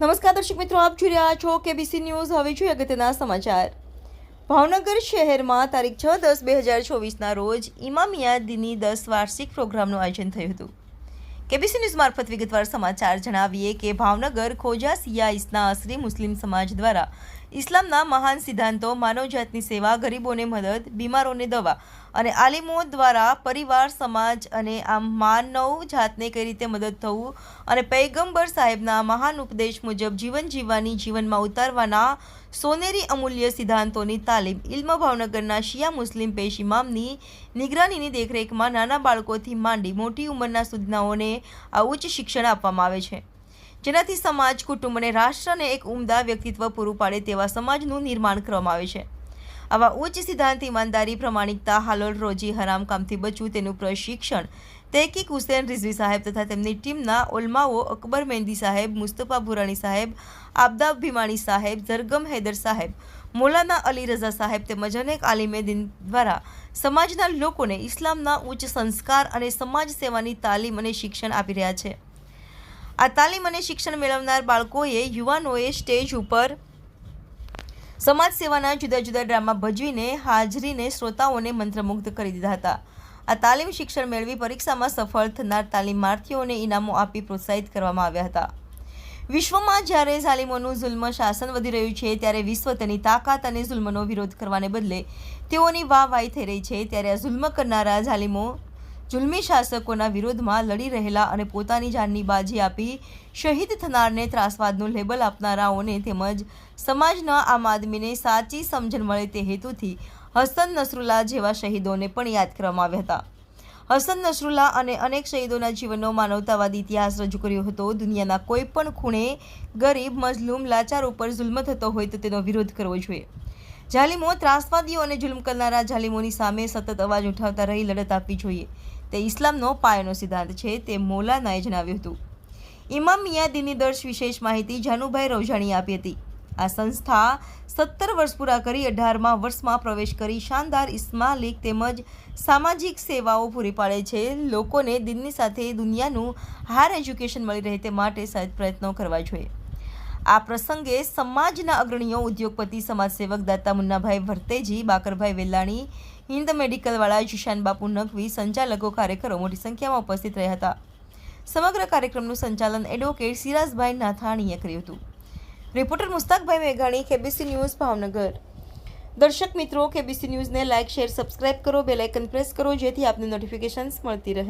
નમસ્કાર દર્શક મિત્રો, આપ જોઈ રહ્યા છો કેબીસી ન્યૂઝ હવે જોઈએ અગત્યના સમાચાર. ભાવનગર શહેરમાં તારીખ છ દસ બે હજાર ચોવીસના રોજ ઇમામિયા દીની દસ વાર્ષિક પ્રોગ્રામનું આયોજન થયું હતું. કેબીસી ન્યૂઝ મારફત વિગતવાર સમાચાર જણાવીએ કે ભાવનગર ખોજા સિયા ઇસના અસરી મુસ્લિમ સમાજ દ્વારા ઇસ્લામના મહાન સિદ્ધાંતો, માનવજાતની સેવા, ગરીબોને મદદ, બીમારોને દવા અને આલિમો દ્વારા પરિવાર, સમાજ અને આમ માનવ જાતને કઈ રીતે મદદ થવું અને પૈગંબર સાહેબના મહાન ઉપદેશ મુજબ જીવન જીવવાની જીવનમાં ઉતારવાના સોનેરી અમૂલ્ય સિદ્ધાંતોની તાલીમ ઇલ્મ ભાવનગરના શિયા મુસ્લિમ પેશ ઇમામની નિગરાનીની દેખરેખમાં નાના બાળકોથી માંડી મોટી ઉંમરના સુધનાઓને આ ઉચ્ચ શિક્ષણ આપવામાં આવે છે. જેનાથી સમાજ, કુટુંબ અને રાષ્ટ્રને એક ઉમદા વ્યક્તિત્વ પૂરું પાડે તેવા સમાજનું નિર્માણ કરવામાં આવે છે. આવા ઉચ્ચ સિદ્ધાંત, ઈમાનદારી, પ્રમાણિકતા, હાલોલ, રોજી હરામ કામથી બચવું તેનું પ્રશિક્ષણ તહેકીક હુસેન રિઝવી સાહેબ તથા તેમની ટીમના ઓલમાઓ અકબર મહેંદી સાહેબ, મુસ્તફા ભુરાણી સાહેબ, આબદા ભીમાણી સાહેબ, જરગમ હૈદર સાહેબ, મોલાના અલી રઝા સાહેબ તેમજ અનેક આલિમે દ્વારા સમાજના લોકોને ઇસ્લામના ઉચ્ચ સંસ્કાર અને સમાજ સેવાની તાલીમ અને શિક્ષણ આપી રહ્યા છે. આ તાલીમ અને શિક્ષણ મેળવનાર બાળકોએ યુવાનોએ સ્ટેજ ઉપર સમાજ સેવાના જુદા જુદા ડ્રામા ભજવીને હાજરીને શ્રોતાઓને મંત્રમુગ્ધ કરી દીધા હતા. આ તાલીમ શિક્ષણ મેળવી પરીક્ષામાં સફળ થનાર તાલીમાર્થીઓને ઇનામો આપી પ્રોત્સાહિત કરવામાં આવ્યા હતા. વિશ્વમાં જ્યારે ઝાલિમોનું જુલ્મ શાસન વધી રહ્યું છે, ત્યારે વિશ્વ તેની તાકાત અને જુલ્મનો વિરોધ કરવાને બદલે તેઓની વાહવાહી થઈ રહી છે, ત્યારે આ જુલ્મ કરનારા ઝાલિમો જુલ્મી શાસકોના વિરોધમાં લડી રહેલા અને પોતાની જાનની બાજી આપી શહીદ થનારને ત્રાસવાદનું લેબલ આપનારાઓને તેમજ સમાજના આમ આદમીને સાચી સમજણ મળે તે હેતુથી હસન નસરુલ્લા જેવા શહીદોને પણ યાદ કરવામાં આવ્યા હતા. હસન નસરુલ્લા અને અનેક શહીદોના જીવનનો માનવતાવાદી ઇતિહાસ રજૂ કર્યો હતો. દુનિયાના કોઈ પણ ખૂણે ગરીબ મજલૂમ લાચાર ઉપર જુલ્મ થતો હોય તો તેનો વિરોધ કરવો જોઈએ. જાલિમો ત્રાસવાદીઓ અને જુલ્મ કરનારા જાલિમોની સામે સતત અવાજ ઉઠાવતા રહી લડત આપવી જોઈએ. તે ઇસ્લામનો પાયાનો સિદ્ધાંત છે, તે મોલાનાએ જણાવ્યું હતું. ઇમામ મિયા દીની દર્શ વિશેષ માહિતી જાનુભાઈ રોજાણીએ આપી હતી. આ સંસ્થા સત્તર વર્ષ પૂરા કરી અઢારમાં વર્ષમાં પ્રવેશ કરી શાનદાર ઇસ્માલિક તેમજ સામાજિક સેવાઓ પૂરી પાડે છે. લોકોને દિનની સાથે દુનિયાનું હાયર એજ્યુકેશન મળી રહે તે માટે સહિત પ્રયત્નો કરવા જોઈએ. આ પ્રસંગે સમાજના અગ્રણીઓ, ઉદ્યોગપતિ, સમાજસેવક દાતા મુન્નાભાઈ ભરતેજી બાકરભાઈ વેલાણી, હિન્દ મેડિકલવાળા જીશાન બાપુ નકવી, સંચાલકો, કાર્યકરો મોટી સંખ્યામાં ઉપસ્થિત રહ્યા હતા. સમગ્ર કાર્યક્રમનું સંચાલન એડવોકેટ સિરાજભાઈ નાથાણીએ કર્યું હતું. રિપોર્ટર મુસ્તાકભાઈ મેઘાણી, કેબીસી ન્યૂઝ, ભાવનગર. દર્શક મિત્રો, કેબીસી ન્યૂઝને લાઇક, શેર, સબસ્ક્રાઇબ કરો બેલાઇકન પ્રેસ કરો, જેથી આપને નોટિફિકેશન્સ મળતી રહે.